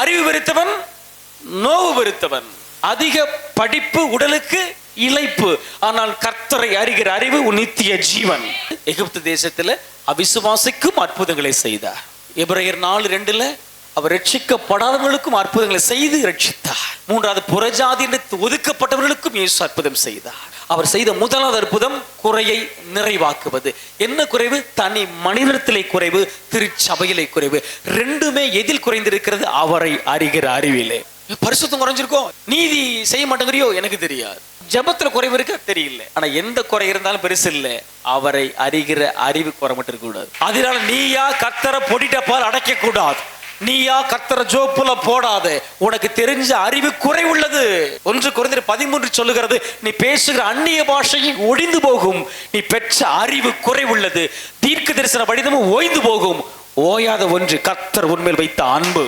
அறிவு வெறுத்தவன் நோவு வெறுத்தவன் அதிக படிப்பு உடலுக்கு இழைப்பு. ஆனால் கர்த்தரை அறிகிற அறிவு நித்திய ஜீவன். எகிப்து தேசத்துல அவிசுவாசிக்கும் அற்புதங்களை செய்தார். எபிரேயர் நாலு ரெண்டுல அவர் ரட்சிக்கப்படாதவர்களுக்கும் அற்புதங்களை செய்து ரட்சித்தார். மூன்றாவது புறஜாதி என்று ஒதுக்கப்பட்டவர்களுக்கும் இயேசு அற்புதம் செய்தார். அவர் செய்த முதலாவது அற்புதம் குறையை நிறைவாக்குவது. என்ன குறைவு? தனி மனிதத்திலே குறைவு திருச்சபையிலே குறைவு. ரெண்டுமே எதில் குறைந்திருக்கிறது? அவரை அறிகிற அறிவிலே. பரிசுத்தம் குறைஞ்சிருக்கோம் நீதி செய்ய மாட்டேங்கிறியோ? எனக்கு தெரியாது. ஜெபத்துல குறைவு இருக்க? தெரியல. ஆனா எந்த குறை இருந்தாலும் பெருசு இல்ல. அவரை அறிகிற அறிவு குறை மட்டும் இருக்க கூடாது அதனால நீயா கத்தரை பொடிட்ட பால் அடைக்க கூடாது நீயா கத்தர ஜோப்புல போடாத. உனக்கு தெரிஞ்ச அறிவு குறை உள்ளது ஒன்று குறைந்த பதிமூன்று சொல்லுகிறது நீ பேசுகிற அந்நிய பாஷையும் ஒழிந்து போகும். நீ பெற்ற அறிவு குறை உள்ளது தீர்க்க தரிசன வடிதமும் ஓய்ந்து போகும். ஓயாத ஒன்று கத்தர் உண்மையில் வைத்த அன்பு.